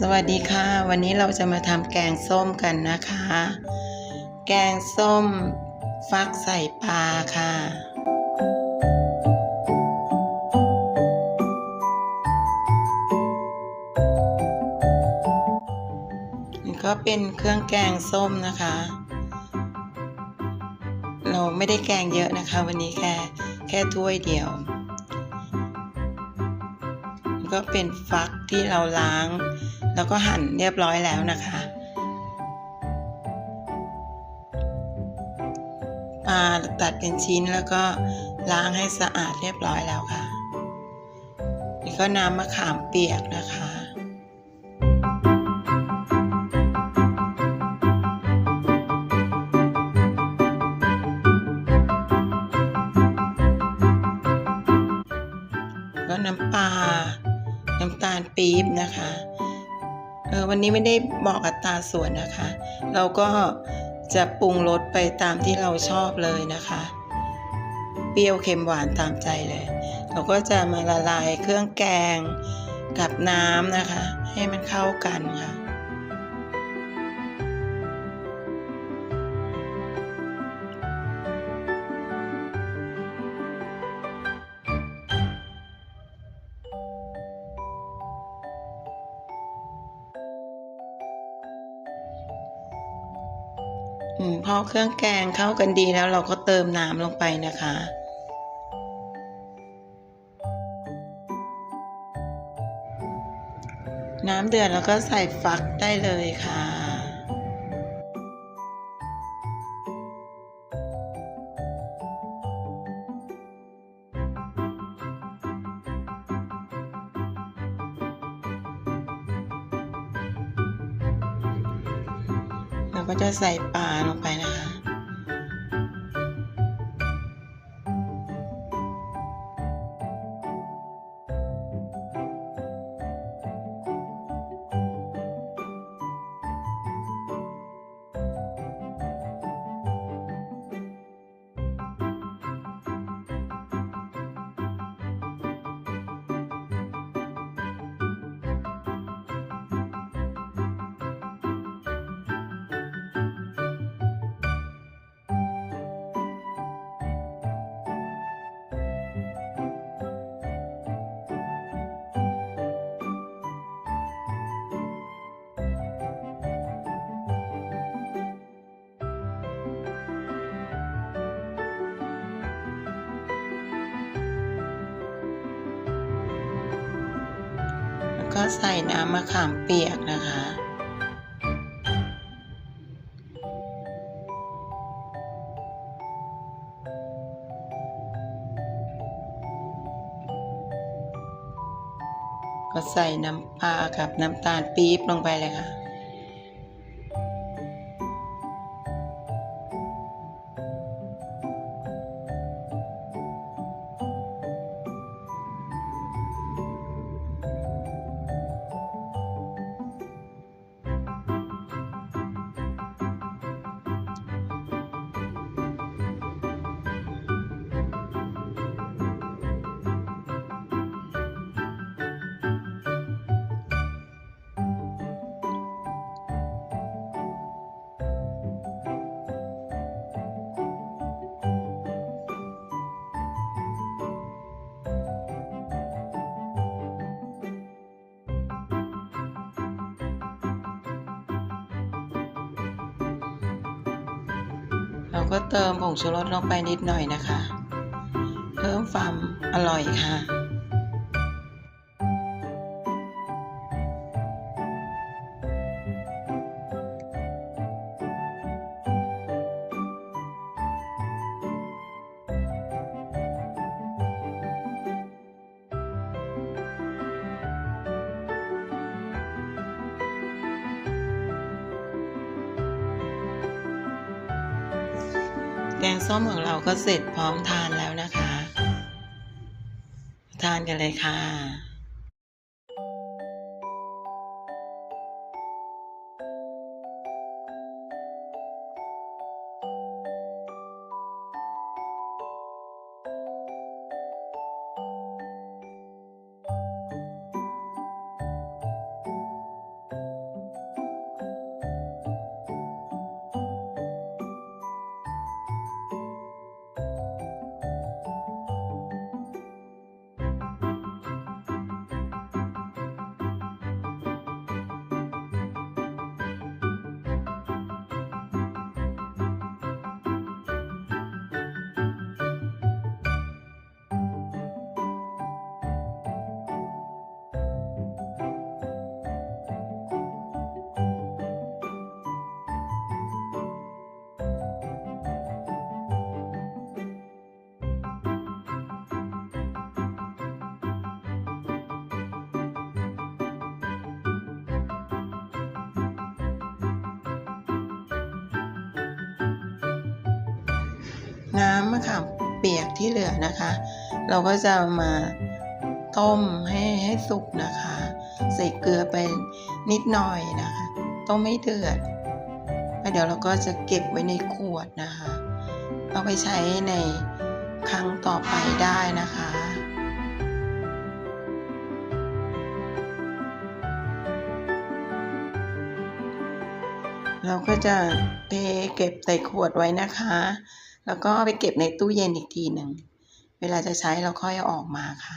สวัสดีค่ะ วันนี้เราจะมาทำแกงส้มกันนะคะ แกงส้มฟักใส่ปลาค่ะ ก็เป็นเครื่องแกงส้มนะคะ เราไม่ได้แกงเยอะนะคะ วันนี้แค่แค่ถ้วยเดียว ก็เป็นฟักที่เราล้าง แล้วก็หั่นเรียบร้อยแล้วนะคะปลาตัดเป็นชิ้นแล้วก็ล้างให้สะอาดเรียบร้อยแล้วค่ะนี่ก็น้ำมะขามเปียกนะคะก็น้ำปลาน้ำตาลปี๊บนะคะ วันนี้ไม่ได้บอกอัตราส่วนนะคะ เราก็จะปรุงรสไปตามที่เราชอบเลยนะคะ เปรี้ยวเค็มหวานตามใจเลย เราก็จะมาละลายเครื่องแกงกับน้ำนะคะ ให้มันเข้ากันค่ะ พอเครื่องแกงเข้ากันดีแล้วเราก็เติมน้ำลงไปนะคะ น้ำเดือดแล้วก็ใส่ฟักได้เลยค่ะ ก็จะใส่ปลาลงไปนะคะ ก็ใส่น้ำมะขามเปียกนะคะ ก็ใส่น้ำปลากับน้ำตาลปี๊บลงไปเลยค่ะ ก็เติมผงชูรสลงไปนิดหน่อยนะคะ เพิ่มความอร่อยค่ะ แกงส้มของเราก็เสร็จพร้อมทานแล้วนะคะ ทานกันเลยค่ะ น้ำมะขามเปียกที่เหลือนะคะ เราก็จะมาต้มให้ให้สุกนะคะ ใส่เกลือไปนิดหน่อยนะคะ ต้มไม่เดือดแล้วเดี๋ยวเราก็จะเก็บไว้ในขวดนะคะ เอาไปใช้ในครั้งต่อไปได้นะคะเราก็จะเทเก็บใส่ขวดไว้นะคะ แล้วก็เอาไปเก็บในตู้เย็นอีกทีหนึ่ง เวลาจะใช้เราค่อยเอาออกมาค่ะ